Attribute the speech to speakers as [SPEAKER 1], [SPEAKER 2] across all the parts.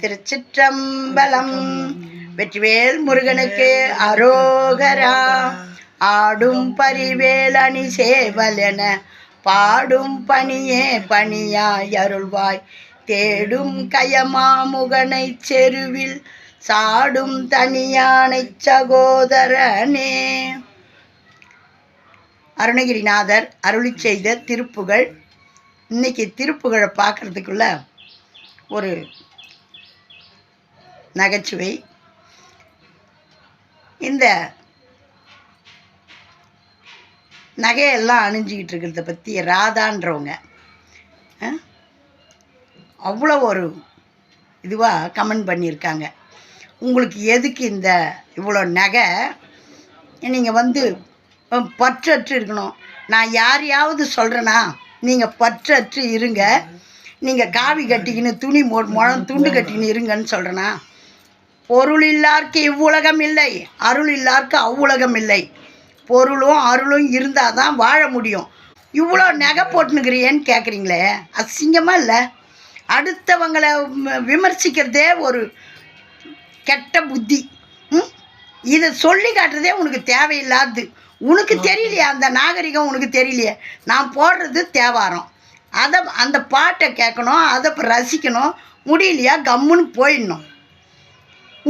[SPEAKER 1] திருச்சிற்றம்பலம். வெற்றிவேல் முருகனுக்கு அரோகரா. ஆடும் பரிவேல் அணி சேவல் என பாடும் பணியே பணியாய் அருள்வாய். தேடும் கயமாமுகனை செருவில் சாடும் தனியானை சகோதரனே. அருணகிரிநாதர் அருளி செய்த திருப்புகள். இன்னைக்கு திருப்புகழை பார்க்கறதுக்குள்ள ஒரு நகைச்சுவை. இந்த நகையெல்லாம் அணிஞ்சிக்கிட்டு இருக்கிறத பற்றி ராதான்றவங்க அவ்வளோ ஒரு இதுவாக கமெண்ட் பண்ணியிருக்காங்க. உங்களுக்கு எதுக்கு இந்த இவ்வளோ நகை? நீங்கள் வந்து பற்றற்று இருக்கணும். நான் யாரையாவது சொல்கிறேன்னா நீங்கள் பற்றற்று இருங்க. நீங்கள் காவி கட்டிக்கின்னு துணி மொ முழம் துண்டு கட்டிக்கின்னு இருங்கன்னு சொல்கிறேன்னா பொருள் இல்லார்க்கு இவ்வுலகம் இல்லை. அருள் இல்லார்க்கு அவ்வுலகம் இல்லை பொருளும் அருளும் இருந்தால் தான் வாழ முடியும். இவ்வளோ நகை போட்டுனுக்கிறியேன்னு கேட்குறீங்களே அசிங்கமாக இல்லை? அடுத்தவங்களை விமர்சிக்கிறதே ஒரு கெட்ட புத்தி. ம்? இதை சொல்லி காட்டுறதே உனக்கு தேவையில்லாது. உனக்கு தெரியலையா? அந்த நாகரிகம் உனக்கு தெரியலையே. நான் போடுறது தேவாரம். அதை அந்த பாட்டை கேட்கணும் அதை ரசிக்கணும். முடியலையா? கம்முன்னு போயிடணும்.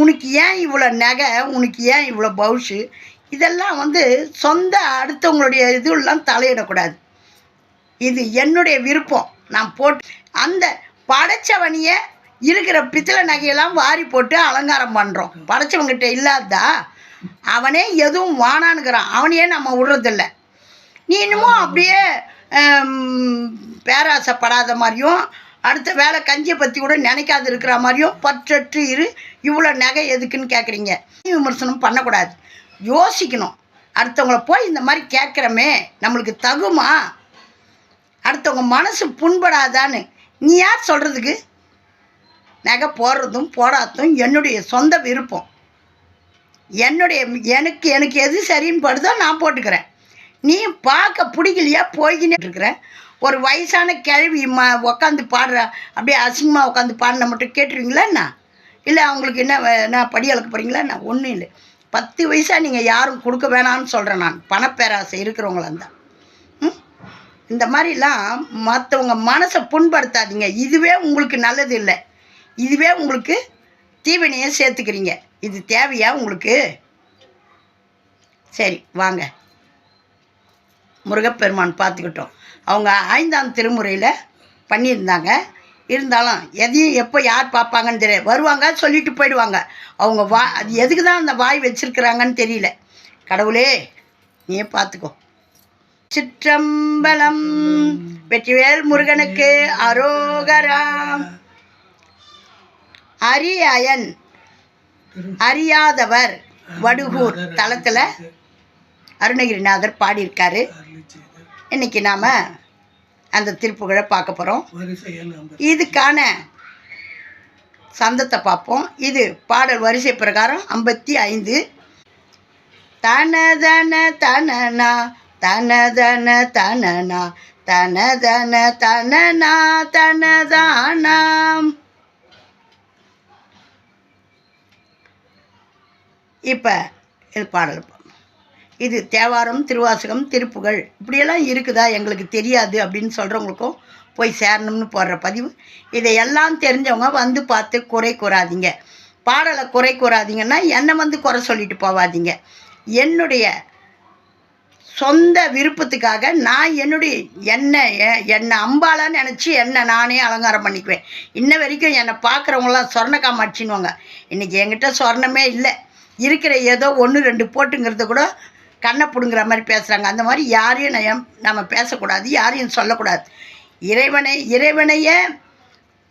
[SPEAKER 1] உனக்கு ஏன் இவ்வளோ நகை? உனக்கு ஏன் இவ்வளோ பவுஷு இதெல்லாம் வந்து சொந்த அடுத்தவங்களுடைய இதுலாம் தலையிடக்கூடாது. இது என்னுடைய விருப்பம். நான் போட்டு அந்த படைச்சவனியை இருக்கிற பித்தளை நகையெல்லாம் வாரி போட்டு அலங்காரம் பண்ணுறோம் படைச்சவங்கிட்ட இல்லாதா? அவனே எதுவும் வானானுங்கிறான் அவனையே நம்ம விடுறதில்ல. நீ இன்னமும் அப்படியே பேராசைப்படாத மாதிரியும் அடுத்த வேலை கஞ்சியை பற்றி கூட நினைக்காது இருக்கிற மாதிரியும் பற்றற்று இரு இவ்வளோ நகை எதுக்குன்னு கேட்குறீங்க விமர்சனம் பண்ணக்கூடாது. யோசிக்கணும். அடுத்தவங்கள போய் இந்த மாதிரி கேட்குறமே நம்மளுக்கு தகுமா? அடுத்தவங்க மனசு புண்படாதான்னு நீ யார் சொல்கிறதுக்கு நகை போடுறதும் போடாததும் என்னுடைய சொந்த விருப்பம். என்னுடைய எனக்கு எனக்கு எது சரின்னு படுதோ நான் போட்டுக்கிறேன். நீ பார்க்க பிடிக்கலையா போய்கின்னு இருக்கிறேன் ஒரு வயசான கேள்வி ம உக்காந்து பாடுற. அப்படியே அசிங்கமாக உட்காந்து பாடின மட்டும் கேட்டுருவீங்களா என்ன? இல்லை அவங்களுக்கு என்ன என்ன படி அளக்க போகிறீங்களா என்ன? ஒன்றும் இல்லை. பத்து வயசாக நீங்கள் யாரும் கொடுக்க வேணாம்னு சொல்கிறேன் நான். பணப்பேராசை இருக்கிறவங்களா இருந்தால் ம்? இந்த மாதிரிலாம் மற்றவங்க மனசை புண்படுத்தாதீங்க. இதுவே உங்களுக்கு நல்லது இல்லை. இதுவே உங்களுக்கு தீவினையை சேர்த்துக்கிறீங்க. இது தேவையா உங்களுக்கு? சரி வாங்க. முருகப்பெருமான் பார்த்துக்கிட்டோம். அவங்க ஐந்தாம் திருமுறையில் பண்ணியிருந்தாங்க. இருந்தாலும் எதையும் எப்போ யார் பார்ப்பாங்கன்னு தெரியல. வருவாங்க சொல்லிட்டு போயிடுவாங்க. அவங்க வா அது எதுக்கு தான் அந்த வாய் வச்சுருக்குறாங்கன்னு தெரியல. கடவுளே நீயே பார்த்துக்கோ. சிற்றம்பலம் வெற்றிவேல் முருகனுக்கு அரோகராம். அரியன் அறியாதவர் வடுகூர் தளத்தில் அருணகிரிநாதர் பாடியிருக்காரு. இன்னைக்கு நாம் அந்த திருப்புகழை பார்க்க போகிறோம் இதுக்கான சந்தத்தை பார்ப்போம். இது பாடல் வரிசை பிரகாரம் ஐம்பத்தி ஐந்து. தனதன தனனா தனதன தனனா தனதன தனனா தனதானாம். இப்போ இது பாடல் இது தேவாரம் திருவாசகம் திருப்புகழ். இப்படியெல்லாம் இருக்குதா? எங்களுக்கு தெரியாது அப்படின்னு சொல்கிறவங்களுக்கும் போய் சேரணும்னு போடுற பதிவு. இதையெல்லாம் தெரிஞ்சவங்க வந்து பார்த்து குறை கூறாதீங்க. பாடலை குறை கூறாதீங்கன்னா என்னை வந்து குறை சொல்லிட்டு போவாதீங்க. என்னுடைய சொந்த விருப்பத்துக்காக நான் என்னுடைய என்னை என்னை அம்பாலான்னு நினச்சி என்னை நானே அலங்காரம் பண்ணிக்குவேன். இன்ன வரைக்கும் என்னை பார்க்குறவங்களாம் சொர்ண காமாட்சின்னுவாங்க இன்றைக்கி என்கிட்ட சொர்ணமே இல்லை. இருக்கிற ஏதோ ஒன்று ரெண்டு போட்டுங்கிறத கூட கண்ணை பிடுங்குற மாதிரி பேசுகிறாங்க அந்த மாதிரி யாரையும் நயம் நம்ம பேசக்கூடாது யாரையும் சொல்லக்கூடாது. இறைவனை இறைவனையே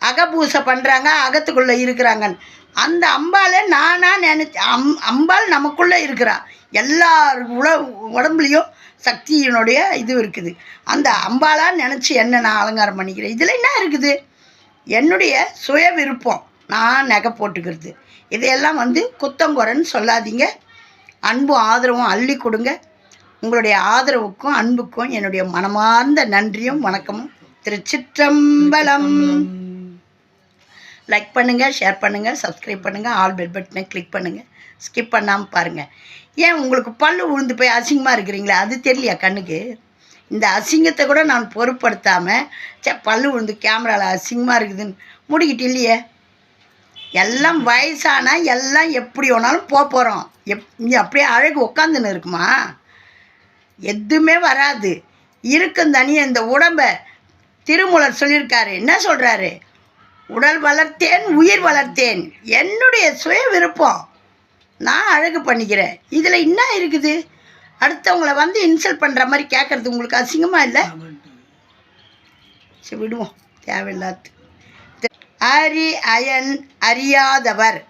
[SPEAKER 1] அகபூசை பண்ணுறாங்க அகத்துக்குள்ளே இருக்கிறாங்கன்னு. அந்த அம்பாலை நானாக நினச்சி அம் அம்பாள் நமக்குள்ளே இருக்கிறா. எல்லா உல உடம்புலையும் சக்தியினுடைய இது இருக்குது. அந்த அம்பாலாக நினச்சி என்ன நான் அலங்காரம் பண்ணிக்கிறேன்? இதில் என்ன இருக்குது? என்னுடைய சுய விருப்பம் நான் நகை போட்டுக்கிறது. இதையெல்லாம் வந்து குத்தங்குறைன்னு சொல்லாதீங்க. அன்பும் ஆதரவும் அள்ளி கொடுங்க. உங்களுடைய ஆதரவுக்கும் அன்புக்கும் என்னுடைய மனமார்ந்த நன்றியும் வணக்கமும். திருச்சிற்றம்பலம். லைக் பண்ணுங்கள் ஷேர் பண்ணுங்கள் சப்ஸ்கிரைப் பண்ணுங்கள் ஆல் பெல் பட்டனை கிளிக் பண்ணுங்கள் ஸ்கிப் பண்ணாமல் பாருங்கள் ஏன் உங்களுக்கு பல்லு உழுந்து போய் அசிங்கமாக இருக்கிறீங்களே? அது தெரியலையா கண்ணுக்கு? இந்த அசிங்கத்தை கூட நான் பொருட்படுத்தாமல் சே பல்லு உழுந்து கேமராவில் அசிங்கமாக இருக்குதுன்னு முடிக்கிட்டு இல்லையே? எல்லாம் வயசானா எல்லாம் எப்படி வேணாலும் போக போகிறோம் எப் இங்கே அப்படியே அழகு உட்காந்துன்னு இருக்குமா எதுவுமே வராது. இருக்கும் தனியாக இந்த உடம்பை திருமூலர் சொல்லியிருக்காரு. என்ன சொல்கிறாரு உடல் வளர்த்தேன் உயிர் வளர்த்தேன். என்னுடைய சுய விருப்பம். நான் அழகு பண்ணிக்கிறேன். இதில் என்ன இருக்குது? அடுத்தவங்கள வந்து இன்சல்ட் பண்ணுற மாதிரி கேட்குறது உங்களுக்கு அசிங்கமாக இல்லை? சரி விடுவோம். தேவையில்லாது அரி அயன் அறியாதவர்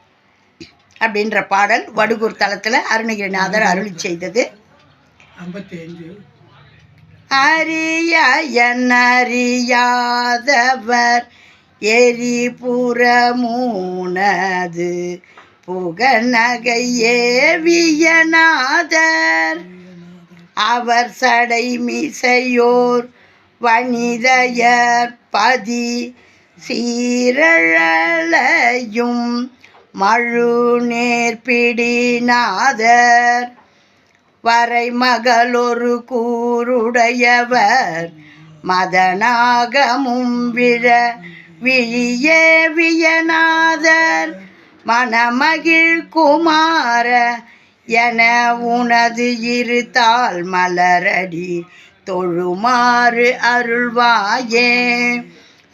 [SPEAKER 1] அப்படின்ற பாடல் வடுகூர் தளத்தில் அருணகிரிநாதர் அருளி செய்தது.
[SPEAKER 2] அஞ்சு
[SPEAKER 1] அரியன் அறியாதவர் எரிபுறமூனது புகநகை ஏவியநாதர். அவர் சடை மிசையோர் வனிதையர் பதி சீரழையும் மழு நேர்பிடிநாதர் வரை மகளொரு கூருடையவர் மதனாகமும் விழ விழியே வியநாதர் மணமகிழ் குமார என உனது இருத்தால் மலரடி தொழுமாறு அருள்வாயே.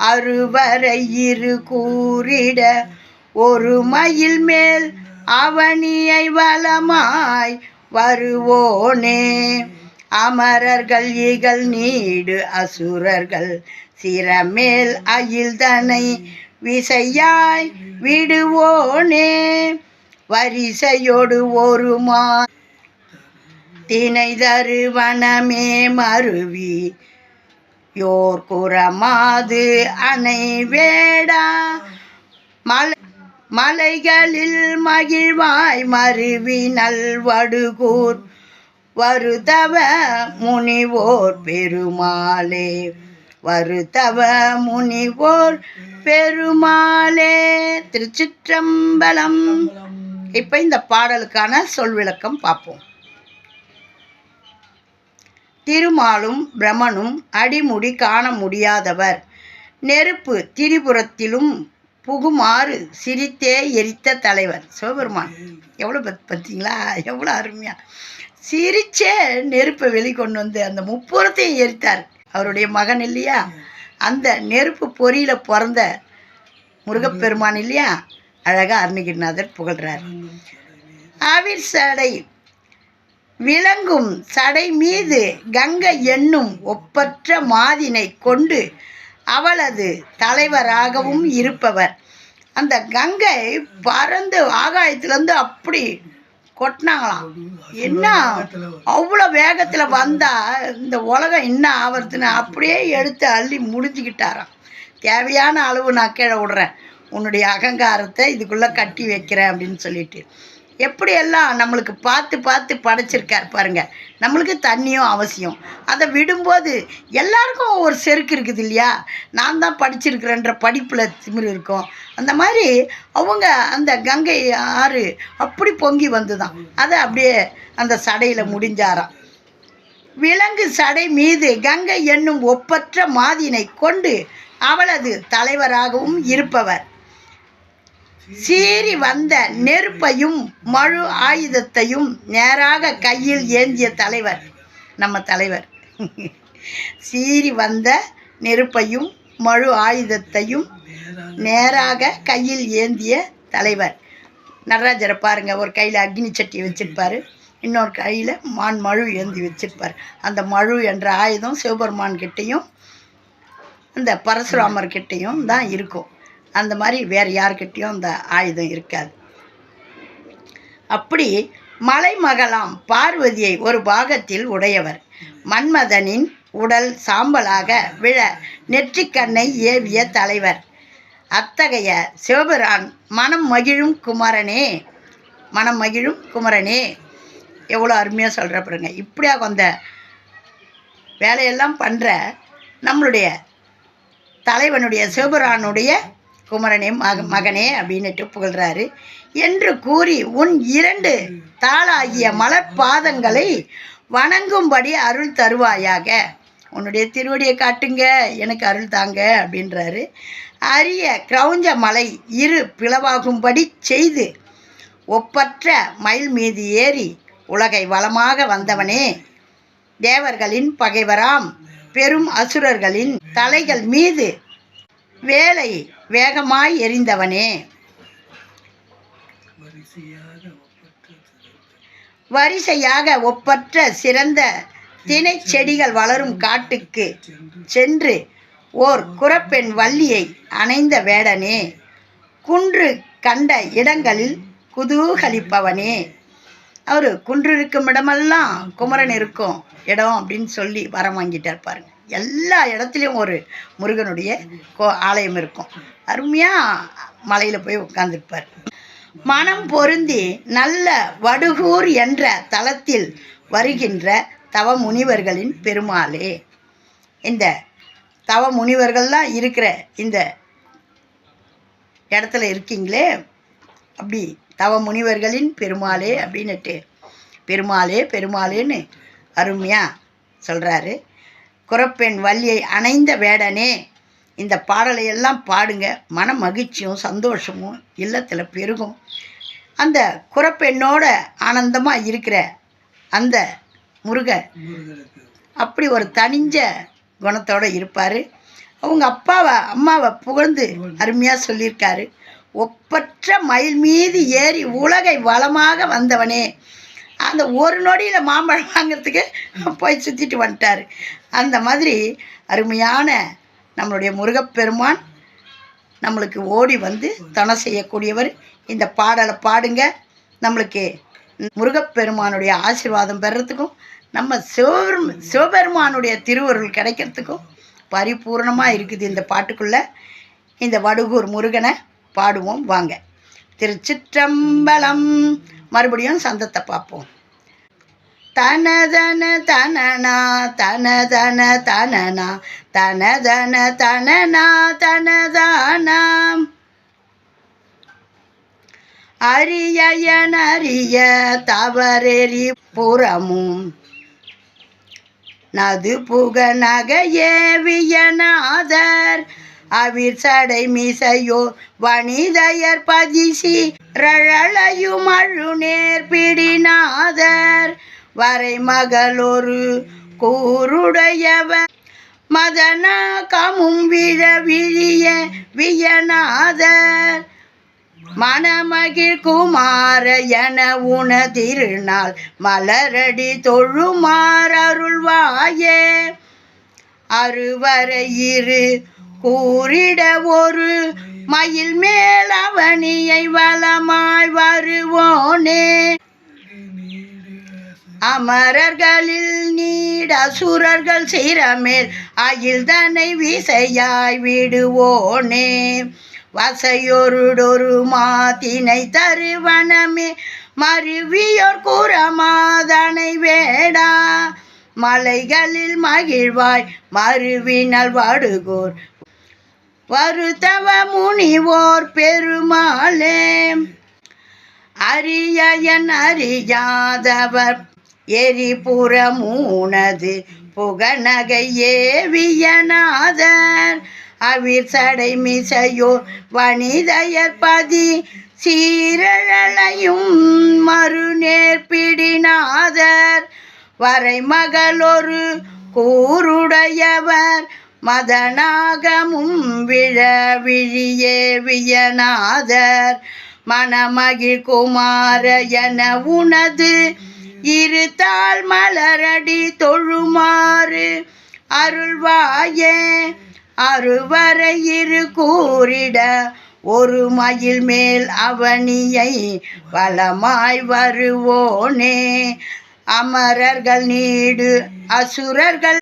[SPEAKER 1] அறுவரை இரு கூறிட ஒரு மயில் மேல் அவனியை வளமாய் வருவோனே. அமரர்கள் இகழ் நீடு அசுரர்கள் சிரமேல் அயில்தனை விசையாய் விடுவோனே. வரிசையோடு ஒரு மா தினை தருவனமே மருவி யோர் குரமாது அணை வேடா. மலை மலைகளில் மகிழ்வாய் மருவி நல்வடுகூர். வருதவ முனிவோர் பெருமாளே. வருதவ முனிவோர் பெருமாளே. திருச்சிற்றம்பலம். இப்போ இந்த பாடலுக்கான சொல் விளக்கம் பார்ப்போம். திருமாலும் பிரமனும் அடிமுடி காண முடியாதவர். நெருப்பு திரிபுரத்திலும் புகுமாறு சிரித்தே எரித்த தலைவர். சிவபெருமான் எவ்வளோ பார்த்தீங்களா எவ்வளோ அருமையா. சிரிச்சே நெருப்பை வெளிக்கொண்டு வந்து அந்த முப்புறத்தையும் எரித்தார். அவருடைய மகன் இல்லையா? அந்த நெருப்பு பொறியில் பிறந்த முருகப்பெருமான் இல்லையா? அழகாக அருணகிரிநாதர் புகழ்றார். ஆவிர் சடை விளங்கும் சடை மீது கங்கை என்னும் ஒப்பற்ற மாதினை கொண்டு அவளது தலைவராகவும் இருப்பவர். அந்த கங்கை பறந்து ஆகாயத்துலேருந்து அப்படி கொட்டினாங்களாம். என்ன? அவ்வளோ வேகத்தில் வந்தால் இந்த உலகம் என்ன ஆவறதுன்னு அப்படியே எடுத்து அள்ளி முடிஞ்சுக்கிட்டாராம். தேவையான அளவு நான் கீழே விடுறேன். உன்னுடைய அகங்காரத்தை இதுக்குள்ளே கட்டி வைக்கிறேன் அப்படின்னு சொல்லிட்டு. எப்படியெல்லாம் நம்மளுக்கு பார்த்து பார்த்து படைச்சிருக்கார் பாருங்க. நம்மளுக்கு தண்ணியும் அவசியம். அதை விடும்போது எல்லாருக்கும் ஒரு செருக்கு இருக்குது இல்லையா? நான் தான் படிச்சிருக்கிறேன்ற படிப்பில் திமிர் இருக்கும். அந்த மாதிரி அவங்க அந்த கங்கை ஆறு அப்படி பொங்கி வந்துதான். அதை அப்படியே அந்த சடையில் முடிஞ்சாராம். விலங்கு சடை மீது கங்கை என்னும் ஒப்பற்ற மாதினை கொண்டு அவளது தலைவராகவும் இருப்பவர். சீறி வந்த நெருப்பையும் மழு ஆயுதத்தையும் நேராக கையில் ஏந்திய தலைவர் நம்ம தலைவர். சீறி வந்த நெருப்பையும் மழு ஆயுதத்தையும் நேராக கையில் ஏந்திய தலைவர். நடராஜரை பாருங்கள் ஒரு கையில் அக்னி சட்டி வச்சுருப்பார் இன்னொரு கையில் மான் மழு ஏந்தி வச்சிருப்பார். அந்த மழு என்ற ஆயுதம் சிவபெருமான் கிட்டேயும் அந்த பரசுராமர் கிட்டேயும் தான் இருக்கும். அந்த மாதிரி வேறு யார்கிட்டேயும் அந்த ஆயுதம் இருக்காது. அப்படி மலைமகளாம் பார்வதியை ஒரு பாகத்தில் உடையவர். மன்மதனின் உடல் சாம்பலாக விழ நெற்றிக்கண்ணை ஏவிய தலைவர். அத்தகைய சிவபிரான் மனம் மகிழும் குமரனே மனம் மகிழும் குமரனே. எவ்வளோ அருமையாக சொல்கிற பாருங்க. இப்படியா அந்த வேலையெல்லாம் பண்ணுற நம்மளுடைய தலைவனுடைய சிவபிரானுடைய குமரனே மக மகனே அப்படின்னுட்டு புகழ்றாரு. என்று கூறி உன் இரண்டு தாளாகிய மலர்பாதங்களை வணங்கும்படி அருள் தருவாயாக. உன்னுடைய திருவடியை காட்டுங்க எனக்கு அருள் தாங்க அப்படின்றாரு. அரிய கிரௌஞ்ச மலை இரு பிளவாகும்படி செய்து ஒப்பற்ற மயில் மீது ஏறி உலகை வளமாக வந்தவனே தேவர்களின் பகைவராம் பெரும் அசுரர்களின் தலைகள் மீது வேலை வேகமாய் எரிந்தவனே.
[SPEAKER 2] வரிசையாக ஒப்பற்ற சிறந்த
[SPEAKER 1] தினை செடிகள் வளரும் காட்டுக்கு
[SPEAKER 2] சென்று
[SPEAKER 1] சென்று ஓர் குரப்பெண் வள்ளியை அணைந்த வேடனே. குன்று கண்ட இடங்களில் குதூகலிப்பவனே. அவர் குன்று இருக்கும் இடமெல்லாம் குமரன் இருக்கும் இடம் அப்படின்னு சொல்லி வரம் வாங்கிட்டார் பாருங்க. எல்லா இடத்துலையும் ஒரு முருகனுடைய கோ ஆலயம் இருக்கும். அருமையாக மலையில் போய் உட்காந்துருப்பார் மனம் பொருந்தி நல்ல வடுகூர் என்ற தலத்தில் வருகின்ற தவ முனிவர்களின் பெருமாளே. இந்த தவ முனிவர்கள்லாம் இருக்கிற இந்த இடத்துல இருக்கீங்களே? அப்படி தவ முனிவர்களின் பெருமாளே அப்படின்னுட்டு பெருமாளே பெருமாளேன்னு அருமையாக சொல்கிறாரு குரப்பெண் வள்ளியை அணைந்த வேடனே இந்த பாடலை எல்லாம் பாடுங்க. மன மகிழ்ச்சியும் சந்தோஷமும் இல்லத்தில் பெருகும். அந்த குரப்பெண்ணோட ஆனந்தமாக இருக்கிற அந்த முருக அப்படி ஒரு தனிஞ்ச குணத்தோட இருப்பார். அவங்க அப்பாவை அம்மாவை புகழ்ந்து அருமையாக சொல்லியிருக்காரு. ஒப்பற்ற மயில் மீது ஏறி உலகை வளமாக வந்தவனே அந்த ஒரு நொடியில் மாம்பழம் வாங்குறதுக்கு போய் சுற்றிட்டு வந்துட்டார். அந்த மாதிரி அருமையான நம்மளுடைய முருகப்பெருமான் நம்மளுக்கு ஓடி வந்து தன செய்யக்கூடியவர். இந்த பாடலை பாடுங்க. நம்மளுக்கு முருகப்பெருமானுடைய ஆசீர்வாதம் பெறத்துக்கும் நம்ம சிவபெரும் சிவபெருமானுடைய திருவருள் கிடைக்கிறதுக்கும் பரிபூர்ணமாக இருக்குது இந்த பாட்டுக்குள்ளே. இந்த வடுகூர் முருகனை பாடுவோம். வாங்க. திருச்சிற்றம்பலம் மறுபடியும் சந்தத்தை பார்ப்போம். தனதன தனனா தனதன தனனா தனதன தனனா தனதானாம் அரியயன் அரிய தவறெறி புறமும் நது புக நகையேவியநாதர் அவிர் சடை மீசையோ வணிதையர் பதிசி ரழலையும் அழுநேர் பிடிநாதர். வரை மகளொரு கூருடையவர் மதனா கமும் விழ விழிய வியநாதர். மணமகிழ் குமார என உன திருநாள் மலரடி தொழுமாறருள்வாயே. அறுவரை இரு கூறிட ஒரு மயில் மேல் அவனியை வளமாய் வருவோனே. அமரர்களில் நீட அசுரர்கள் சிரமேல் அயில்தனை விசையாய் விடுவோனே. வசையொருடொரு மாத்தினை தருவனமே மருவியோர் கூறமாதனை வேடா. மலைகளில் மகிழ்வாய் மறுவினல் வாடுகோர் வருத்தவ முனிவோர் பெருமாளே. அரியன் அறியாதவர் எரிபுறமூனது புகநகை ஏவியநாதர் அவிர் சடை மிசையோ வனிதையர் சீரழலையும் சீரழையும் மறுநேர்பிடிநாதர் வரை மகளொரு கூருடையவர் மதநாகமும் விழ விழியே வியநாதர். மணமகிழ் குமார என உனது இருத்தால் மலரடி தொழுமாறு. அருள்வாயே அறுவரை இரு கூறிட ஒரு மயில் மேல் அவனியை வளமாய் வருவோனே. அமரர்கள் நீடு அசுரர்கள்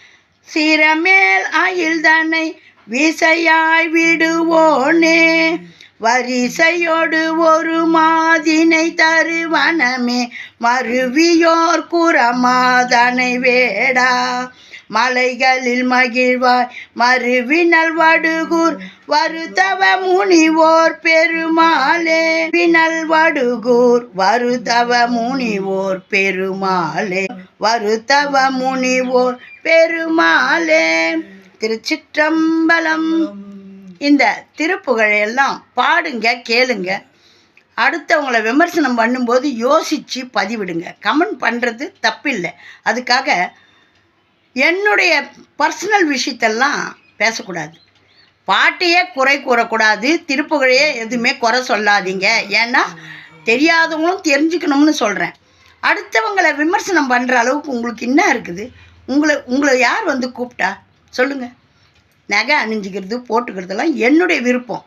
[SPEAKER 1] சிரமேல் அயில்தனை விசையாய் விடுவோனே. வரிசையோடு ஒரு மாதினை தருவனமே. மருவியோர் குரமாதனை வேடா. மலைகளில் மகிழ்வாய். மறுவினல் வடுகூர் வருதவ முனிவோர் பெருமாளே. வினல் வடுகூர் வருதவ முனிவோர் பெருமாளே. வருதவ முனிவோர் பெருமாளே. திருச்சிற்றம்பலம். இந்த திருப்புகழையெல்லாம் பாடுங்க கேளுங்க. அடுத்தவங்களை விமர்சனம் பண்ணும்போது யோசித்து பதிவிடுங்க. கமெண்ட் பண்ணுறது தப்பில்லை. அதுக்காக என்னுடைய பர்சனல் விஷயத்தெல்லாம் பேசக்கூடாது. பாட்டையே குறை கூறக்கூடாது திருப்புகழையே எதுவுமே குறை சொல்லாதீங்க. ஏன்னா தெரியாதவங்களும் தெரிஞ்சுக்கணும்னு சொல்கிறேன் அடுத்தவங்களை விமர்சனம் பண்ணுற அளவுக்கு உங்களுக்கு என்ன இருக்குது? உங்களை உங்களை யார் வந்து கூப்பிட்டா? சொல்லுங்கள் நகை அணிஞ்சிக்கிறது போட்டுக்கிறதெல்லாம் என்னுடைய விருப்பம்.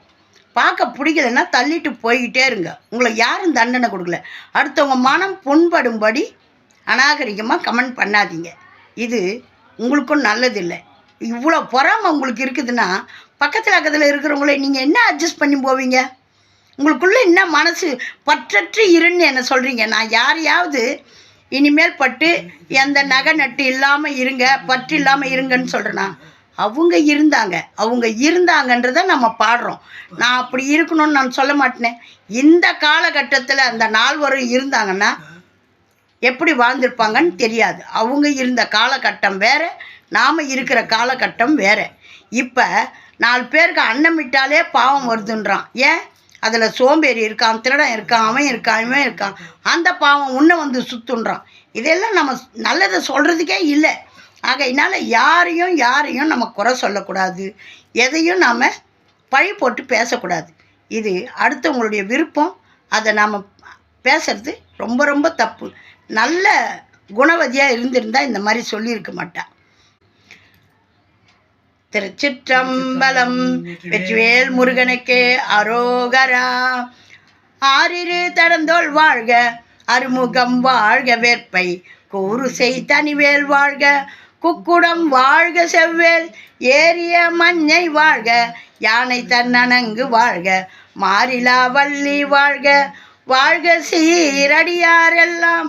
[SPEAKER 1] பார்க்க பிடிக்கலன்னா தள்ளிட்டு போய்கிட்டே இருங்க. உங்களை யாரும் தண்டனை கொடுக்கல. அடுத்தவங்க மனம் புண்படும்படி அநாகரிகமாக கமெண்ட் பண்ணாதீங்க. இது உங்களுக்கும் நல்லதில்லை. இவ்வளோ பொறாமை உங்களுக்கு இருக்குதுன்னா பக்கத்தில் பக்கத்தில் இருக்கிறவங்களே நீங்கள் என்ன அட்ஜஸ்ட் பண்ணி போவீங்க? உங்களுக்குள்ளே என்ன மனசு பற்றற்று இருன்னு என்ன சொல்கிறீங்க நான் யாரையாவது இனிமேல் பட்டு எந்த நகை நட்டு இல்லாமல் இருங்க பற்று இல்லாமல் இருங்கன்னு சொல்கிறேன்னா அவங்க இருந்தாங்க. அவங்க இருந்தாங்கன்றத நம்ம பாடுறோம். நான் அப்படி இருக்கணும்னு நான் சொல்ல மாட்டேனே. இந்த காலகட்டத்தில் அந்த நால்வரும் இருந்தாங்கன்னா எப்படி வாழ்ந்திருப்பாங்கன்னு தெரியாது. அவங்க இருந்த காலகட்டம் வேறு நாம் இருக்கிற காலகட்டம் வேறு. இப்போ நாலு பேருக்கு அன்னமிட்டாலே பாவம் வருதுன்றான். ஏன்? அதில் சோம்பேறி இருக்கான் திருடன் இருக்கான் அவன் இருக்கான் இவன் இருக்கான். அந்த பாவம் இன்னும் வந்து சுத்துன்றான். இதெல்லாம் நம்ம நல்லதை சொல்கிறதுக்கே இல்லை. ஆகையினால் யாரையும் யாரையும் நம்ம குறை சொல்லக்கூடாது. எதையும் நாம் பழி போட்டு பேசக்கூடாது. இது அடுத்தவங்களுடைய விருப்பம். அதை நாம் பேசுறது ரொம்ப ரொம்ப தப்பு. நல்ல குணவதியாக இருந்திருந்தால் இந்த மாதிரி சொல்லியிருக்க மாட்டாள் திருச்சிற்றம்பலம் வெற்றிவேல் முருகனுக்கு அரோகரா. ஆறிரு தடந்தோள் வாழ்க அருமுகம் வாழ்க வேற்பை. கூறு செய் தனிவேல் வாழ்க குக்குடம் வாழ்க செவ்வேல். ஏரிய மஞ்சை வாழ்க யானை தன்னணங்கு வாழ்க. மாறிலா வள்ளி வாழ்க வாழ்க சீரடியாரெல்லாம்.